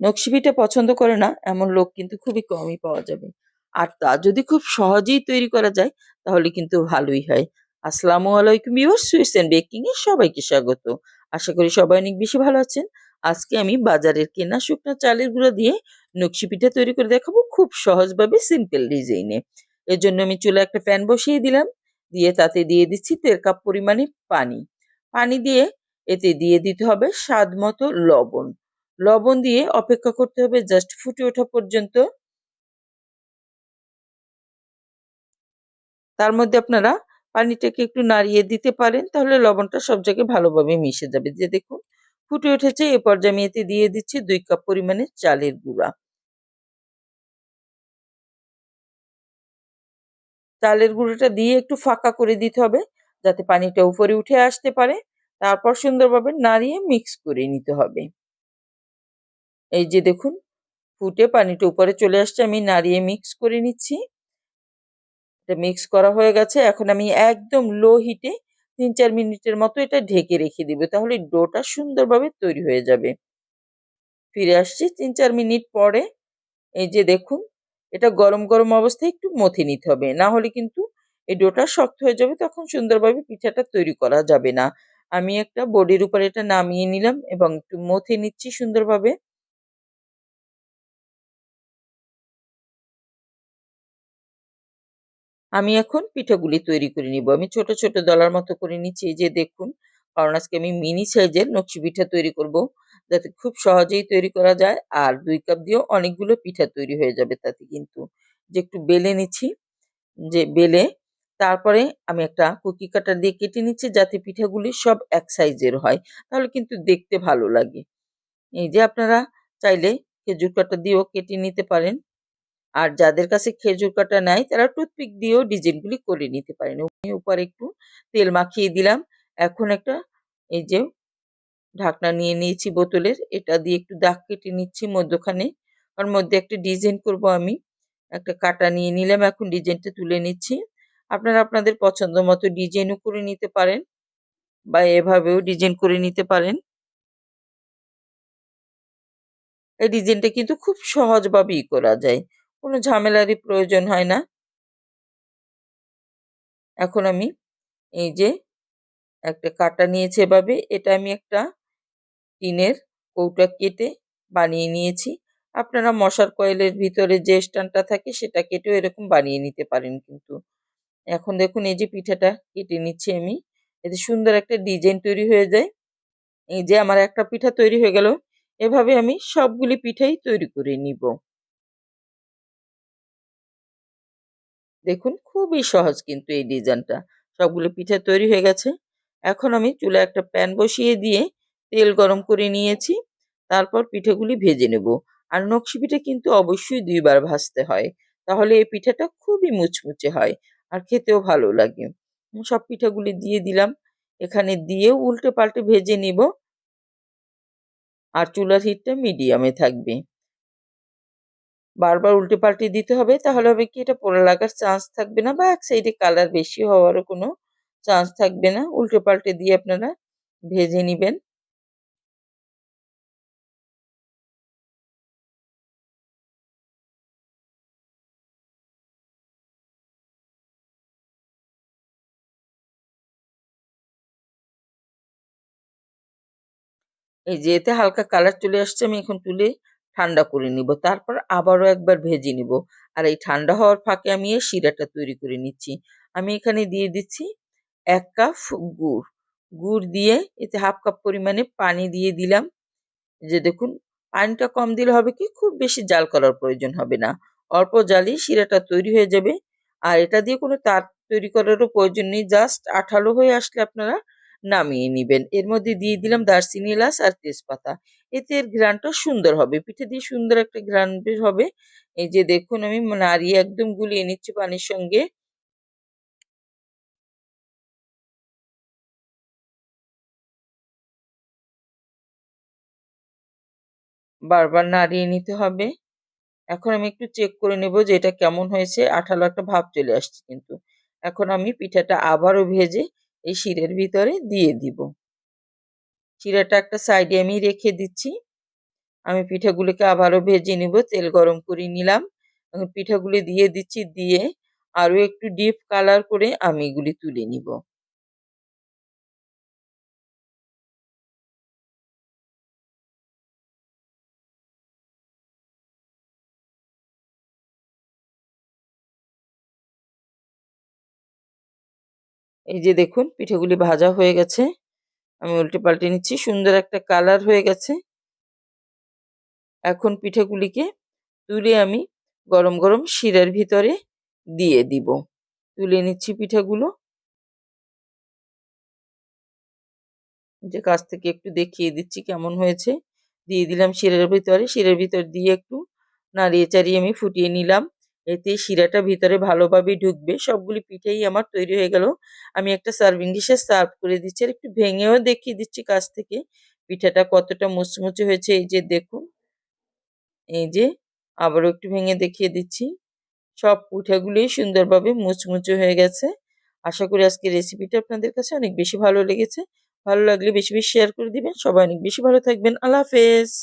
নকশি পিঠা পছন্দ করে না, এমন লোক কিন্তু খুবই কমই পাওয়া যাবে। আর তা যদি খুব সহজেই তৈরি করা যায়, তাহলে কিন্তু ভালোই হয়। আসসালামু আলাইকুম ভিউয়ার্স সুইটস এন্ড বেকিং এর সবাইকে স্বাগত। আশা করি সবাই অনেক বেশি ভালো আছেন। আজকে আমি বাজারের কেনা শুকনো চালের গুঁড়ো দিয়ে নকশি পিঠা তৈরি করে দেখাবো খুব সহজভাবে সিম্পল ডিজাইনে। এর জন্য আমি চুলা একটা প্যান বসিয়ে দিলাম, দিয়ে তাতে দিয়ে দিচ্ছি দেড় কাপ পরিমাণে পানি। পানি দিয়ে এতে দিয়ে দিতে হবে স্বাদ মতো লবণ। লবণ দিয়ে অপেক্ষা করতে হবে জাস্ট ফুটে ওঠা পর্যন্ত। তার মধ্যে আপনারা পানিটাকে একটু নাড়িয়ে দিতে পারেন, তাহলে লবণটা সব জায়গায় ভালোভাবে মিশে যাবে। যে দেখুন, ফুটে উঠেছে, এ পর্যায়ে আমি দিয়ে দিচ্ছি দুই কাপ পরিমাণে চালের গুঁড়া। চালের গুঁড়োটা দিয়ে একটু ফাঁকা করে দিতে হবে, যাতে পানিটা উপরে উঠে আসতে পারে। তারপর সুন্দরভাবে নাড়িয়ে মিক্স করে নিতে হবে। এই যে দেখুন, ফুটে পানিটা উপরে চলে আসছে, আমি নাড়িয়ে মিক্স করে নিচ্ছি। এটা মিক্স করা হয়ে গেছে, এখন আমি একদম লো হিটে তিন চার মিনিটের মতো এটা ঢেকে রেখে দিব, তাহলে ডোটা সুন্দরভাবে তৈরি হয়ে যাবে। ফিরে আসছি তিন চার মিনিট পরে, এই যে দেখুন, এটা গরম গরম অবস্থায় একটু মথে নিতে হবে, না হলে কিন্তু এই ডোটা শক্ত হয়ে যাবে, তখন সুন্দরভাবে পিঠাটা তৈরি করা যাবে না। আমি একটা বডির উপর এটা নামিয়ে নিলাম এবং একটু মথে নিচ্ছি সুন্দরভাবে। আমি এখন পিঠাগুলি তৈরি করে নিব। আমি ছোট ছোট দলার মতো করে নিচ্ছি। যে দেখুন, কারণ আজকে আমি মিনি সাইজের নকশি পিঠা তৈরি করব। যাতে খুব সহজেই তৈরি করা যায় আর দুই কাপ দিয়েও অনেকগুলো পিঠা তৈরি হয়ে যাবে তাতে কিন্তু। যে একটু বেলে নিচ্ছি, যে বেলে, তারপরে আমি একটা কুকি কাটার দিয়ে কেটে নিচ্ছি যাতে পিঠাগুলি সব এক সাইজের হয়। তাহলে কিন্তু দেখতে ভালো লাগে। এই যে আপনারা চাইলে খেজুর কাটা দিয়েও কেটে নিতে পারেন। আর যাদের কাছে খেজুর কাটা নাই, তারা টুথপিক দিয়েও ডিজাইনগুলি করে নিতে পারেন। উপরে একটু তেল মাখিয়ে দিলাম। এখন একটা এই যে ঢাকনা নিয়ে নিয়েছি বোতলের, এটা দিয়ে একটু দাগ কেটে নিচ্ছি মধ্যখানে। ওর মধ্যে একটা ডিজাইন করব আমি। একটা কাটা নিয়ে নিলাম, এখন ডিজাইনটা তুলে নিচ্ছি। আপনারা আপনাদের পছন্দ মতো ডিজাইনও করে নিতে পারেন বা এভাবেও ডিজাইন করে নিতে পারেন। এই ডিজাইনটা কিন্তু খুব সহজভাবেই করা যায়। কোনো ঝামেলারই প্রয়োজন হয় না। এখন আমি এই যে একটা কাটা নিয়েছি এভাবে, এটা আমি একটা টিনের কৌটা কেটে বানিয়ে নিয়েছি। আপনারা মশার কয়েলের ভিতরে যে স্ট্যান্ডটা থাকে সেটা কেটেও এরকম বানিয়ে নিতে পারেন কিন্তু। এখন দেখুন এই যে পিঠাটা কেটে নিচ্ছি আমি। এতে সুন্দর একটা ডিজাইন তৈরি হয়ে যায়। এই যে আমার একটা পিঠা তৈরি হয়ে গেল। এভাবে আমি সবগুলি পিঠাই তৈরি করে নিব। দেখুন, খুবই সহজ কিন্তু এই ডিজাইনটা। সবগুলো পিঠা তৈরি হয়ে গেছে। এখন আমি চুলা একটা প্যান বসিয়ে দিয়ে তেল গরম করে নিয়েছি। তারপর পিঠেগুলি ভেজে নেব। আর নকশি পিঠে কিন্তু অবশ্যই দুইবার ভাজতে হয়। তাহলে এই পিঠাটা খুবই মুচমুচে হয় আর খেতেও ভালো লাগে। সব পিঠাগুলি দিয়ে দিলাম। এখানে দিয়ে উল্টে পাল্টে ভেজে নিব। আর চুলার হিটটা মিডিয়ামে থাকবে। বারবার উল্টে পাল্টে দিতে হবে, তাহলে হবে কি এটা পোড়া লাগার চান্স থাকবে না বা এক সাইডে কালার বেশি হওয়ারও কোনো চান্স থাকবে না। উল্টে পাল্টে দিয়ে আপনারা ভেজে নেবেন। এই যে এতে হালকা কালার চলে আসছে, আমি এখন তুলে ঠান্ডা করে নিব। তারপর আবারও একবার ভেজে নিব। আর এই ঠান্ডা হওয়ার ফাঁকে আমি এই শিরাটা তৈরি করে নিচ্ছি। আমি এখানে দিয়ে দিচ্ছি এক কাপ গুড়। গুড় দিয়ে এতে হাফ কাপ পরিমাণে পানি দিয়ে দিলাম। যে দেখুন, পানিটা কম দিলে হবে কি, খুব বেশি জাল করার প্রয়োজন হবে না। অল্প জালই শিরাটা তৈরি হয়ে যাবে। আর এটা দিয়ে কোনো তার তৈরি করারও প্রয়োজন নেই। জাস্ট আঠালো হয়ে আসলে আপনারা নামিয়ে নিবেন। এর মধ্যে দিয়ে দিলাম দারচিনি এলাচ আর তেজপাতা। এতে এর ঘ্রাণটা সুন্দর হবে। পিঠে দিয়ে সুন্দর একটা ঘ্রাণ বের হবে। এই যে দেখুন, আমি নাড়িয়ে একদম গুলিয়ে নিচ্ছি পানির সঙ্গে। বারবার নাড়িয়ে নিতে হবে। এখন আমি একটু চেক করে নেব যে এটা কেমন হয়েছে। আঠালো একটা ভাব চলে আসছে কিন্তু। এখন আমি পিঠাটা আবারও ভেজে এই শিরের ভিতরে দিয়ে দিব। শিরাটা একটা সাইডে আমি রেখে দিচ্ছি। আমি পিঠাগুলিকে আবারও ভেজে নিব, তেল গরম করে নিলাম। পিঠাগুলি দিয়ে দিচ্ছি, দিয়ে আরও একটু ডিপ কালার করে আমি এগুলি তুলে নিব। এই যে দেখুন, পিঠেগুলি ভাজা হয়ে গেছে। আমি উল্টে পাল্টে নিচ্ছি। সুন্দর একটা কালার হয়ে গেছে। এখন পিঠেগুলিকে তুলে আমি গরম গরম শিরার ভিতরে দিয়ে দিব। তুলে নিচ্ছি পিঠেগুলো। যে কাছ থেকে একটু দেখিয়ে দিচ্ছি কেমন হয়েছে। দিয়ে দিলাম শিরার ভিতরে। শিরার ভিতর দিয়ে একটু নাড়িয়ে চাড়িয়ে আমি ফুটিয়ে নিলাম। এতে শিরাটা ভিতরে ভালোভাবে ঢুকবে। সবগুলি পিঠেই আমার তৈরি হয়ে গেল। আমি একটা সার্ভিং ডিশে সার্ভ করে দিচ্ছি। আর একটু ভেঙেও দেখিয়ে দিচ্ছি কাছ থেকে পিঠাটা কতটা মুচমুচে হয়েছে। এই যে দেখুন, এই যে আবারও একটু ভেঙে দেখিয়ে দিচ্ছি। সব পিঠাগুলোই সুন্দরভাবে মুচমুচে হয়ে গেছে। আশা করি আজকে রেসিপিটা আপনাদের কাছে অনেক বেশি ভালো লেগেছে। ভালো লাগলে বেশি বেশি শেয়ার করে দিবেন। সবাই অনেক বেশি ভালো থাকবেন। আল্লাহ হাফেজ।